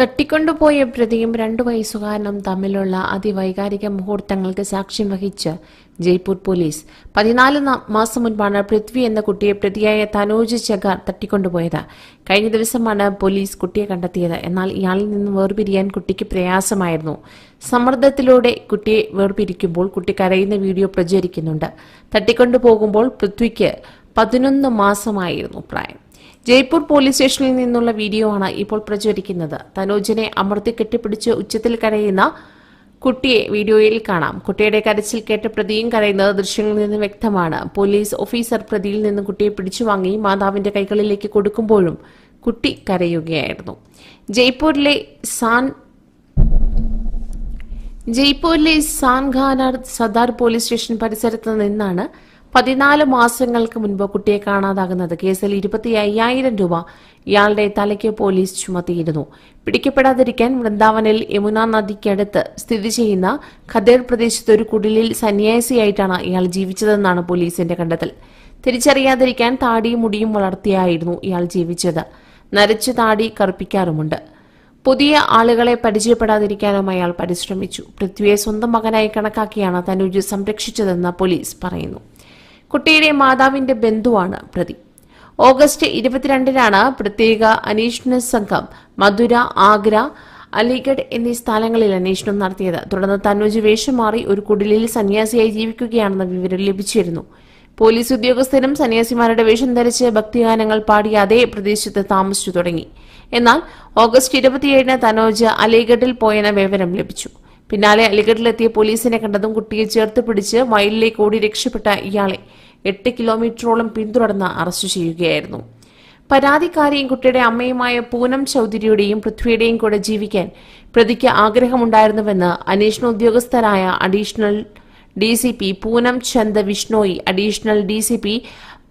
തട്ടിക്കൊണ്ടുപോയ പ്രതിയും രണ്ടു വയസ്സുകാരനും തമ്മിലുള്ള അതിവൈകാരിക മുഹൂർത്തങ്ങൾക്ക് സാക്ഷ്യം വഹിച്ച് ജയ്പൂർ പോലീസ് പതിനാല് മാസം മുൻപാണ് പൃഥ്വി എന്ന കുട്ടിയെ പ്രതിയായ തനോജ് ചഗാർ തട്ടിക്കൊണ്ടുപോയത്. കഴിഞ്ഞ ദിവസമാണ് പോലീസ് കുട്ടിയെ കണ്ടെത്തിയത്. എന്നാൽ ഇയാളിൽ നിന്ന് വേർപിരിയാൻ കുട്ടിക്ക് പ്രയാസമായിരുന്നു. സമ്മർദ്ദത്തിലൂടെ കുട്ടിയെ വേർപിരിക്കുമ്പോൾ കുട്ടി കരയുന്ന വീഡിയോ പ്രചരിക്കുന്നുണ്ട്. തട്ടിക്കൊണ്ടുപോകുമ്പോൾ പൃഥ്വിക്ക് പതിനൊന്ന് മാസമായിരുന്നു പ്രായം. ജയ്പൂർ പോലീസ് സ്റ്റേഷനിൽ നിന്നുള്ള വീഡിയോ ആണ് ഇപ്പോൾ പ്രചരിക്കുന്നത്. തനോജിനെ അമർത്തി കെട്ടിപ്പിടിച്ച് ഉച്ചത്തിൽ കരയുന്ന കുട്ടിയെ വീഡിയോയിൽ കാണാം. കുട്ടിയുടെ കരച്ചിൽ കേട്ട പ്രതിയും കരയുന്നത് ദൃശ്യങ്ങളിൽ നിന്ന് വ്യക്തമാണ്. പോലീസ് ഓഫീസർ പ്രതിയിൽ നിന്ന് കുട്ടിയെ പിടിച്ചു വാങ്ങി മാതാവിന്റെ കൈകളിലേക്ക് കൊടുക്കുമ്പോഴും കുട്ടി കരയുകയായിരുന്നു. ജയ്പൂരിലെ സാൻ ജയ്പൂരിലെ സാൻഖാനാർ സദാർ പോലീസ് സ്റ്റേഷൻ പരിസരത്ത് നിന്നാണ് പതിനാല് മാസങ്ങൾക്ക് മുൻപ് കുട്ടിയെ കാണാതാകുന്നത് കേസിൽ ഇരുപത്തി അയ്യായിരം രൂപ ഇയാളുടെ തലയ്ക്ക് പോലീസ് ചുമത്തിയിരുന്നു. പിടിക്കപ്പെടാതിരിക്കാൻ വൃന്ദാവനിൽ യമുന നദിക്കടുത്ത് സ്ഥിതി ചെയ്യുന്ന ഖദേർ പ്രദേശത്ത് ഒരു കുടിലിൽ സന്യാസിയായിട്ടാണ് ഇയാൾ ജീവിച്ചതെന്നാണ് പോലീസിന്റെ കണ്ടെത്തൽ. തിരിച്ചറിയാതിരിക്കാൻ താടിയും മുടിയും വളർത്തിയായിരുന്നു ഇയാൾ ജീവിച്ചത്. നരച്ച താടി കറുപ്പിക്കാറുമുണ്ട്. പുതിയ ആളുകളെ പരിചയപ്പെടാതിരിക്കാനും അയാൾ പരിശ്രമിച്ചു. പൃഥ്വിയെ സ്വന്തം മകനായി കണക്കാക്കിയാണ് തനുജ് സംരക്ഷിച്ചതെന്ന് പോലീസ് പറയുന്നു. കുട്ടിയുടെ മാതാവിന്റെ ബന്ധുവാണ് പ്രതി. ഓഗസ്റ്റ് ഇരുപത്തിരണ്ടിനാണ് പ്രത്യേക അന്വേഷണ സംഘം മധുര ആഗ്ര അലിഗഡ് എന്നീ സ്ഥലങ്ങളിൽ അന്വേഷണം നടത്തിയത്. തുടർന്ന് തനുജ് വേഷം മാറി ഒരു കുടിലിൽ സന്യാസിയായി ജീവിക്കുകയാണെന്ന വിവരം ലഭിച്ചിരുന്നു. പോലീസ് ഉദ്യോഗസ്ഥരും സന്യാസിമാരുടെ വേഷം ധരിച്ച് ഭക്തിഗാനങ്ങൾ പാടി അതേ പ്രദേശത്ത് താമസിച്ചു തുടങ്ങി. എന്നാൽ ഓഗസ്റ്റ് ഇരുപത്തിയേഴിന് തനോജ് അലിഗഡിൽ പോയെന്ന വിവരം ലഭിച്ചു. പിന്നാലെ അലിഗഡിലെത്തിയ പോലീസിനെ കണ്ടതും കുട്ടിയെ ചേർത്ത് പിടിച്ച് വയലിലേക്ക് ഓടി രക്ഷപ്പെട്ട ഇയാളെ എട്ട് കിലോമീറ്ററോളം പിന്തുടർന്ന് അറസ്റ്റ് ചെയ്യുകയായിരുന്നു. പരാതിക്കാരിയും കുട്ടിയുടെ അമ്മയുമായ പൂനം ചൌധരിയുടെയും പൃഥ്വിയുടെയും കൂടെ ജീവിക്കാൻ പ്രതിക്ക് ആഗ്രഹമുണ്ടായിരുന്നുവെന്ന് അന്വേഷണ ഉദ്യോഗസ്ഥരായ additional D C P Poonam Chand Vishnoi additional D C P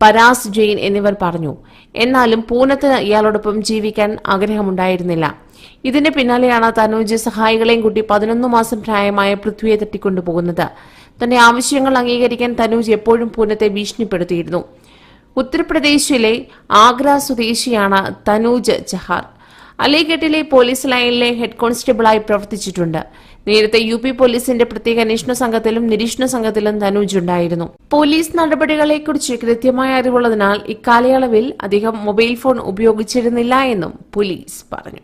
Paras Jain എന്നിവർ പറഞ്ഞു. എന്നാലും പൂനത്തിന് ഇയാളോടൊപ്പം ജീവിക്കാൻ ആഗ്രഹമുണ്ടായിരുന്നില്ല. ഇതിന് പിന്നാലെയാണ് തനൂജ് സഹായികളെയും കൂട്ടി പതിനൊന്ന് മാസം പ്രായമായ പൃഥ്വിയെ തട്ടിക്കൊണ്ടുപോകുന്നത്. തന്റെ ആവശ്യങ്ങൾ അംഗീകരിക്കാൻ തനൂജ് എപ്പോഴും പൂനത്തെ ഭീഷണിപ്പെടുത്തിയിരുന്നു. ഉത്തർപ്രദേശിലെ ആഗ്ര സ്വദേശിയാണ് തനൂജ് ജഹാർ അലിഗഡിലെ പോലീസ് ലൈനിലെ ഹെഡ് കോൺസ്റ്റബിളായി പ്രവർത്തിച്ചിട്ടുണ്ട്. നേരത്തെ യു പി പോലീസിന്റെ പ്രത്യേക അന്വേഷണ സംഘത്തിലും നിരീക്ഷണ സംഘത്തിലും തനൂജ് ഉണ്ടായിരുന്നു. പോലീസ് നടപടികളെക്കുറിച്ച് കൃത്യമായ അറിവുള്ളതിനാൽ ഇക്കാലയളവിൽ അധികം മൊബൈൽ ഫോൺ ഉപയോഗിച്ചിരുന്നില്ല എന്നും പോലീസ് പറഞ്ഞു.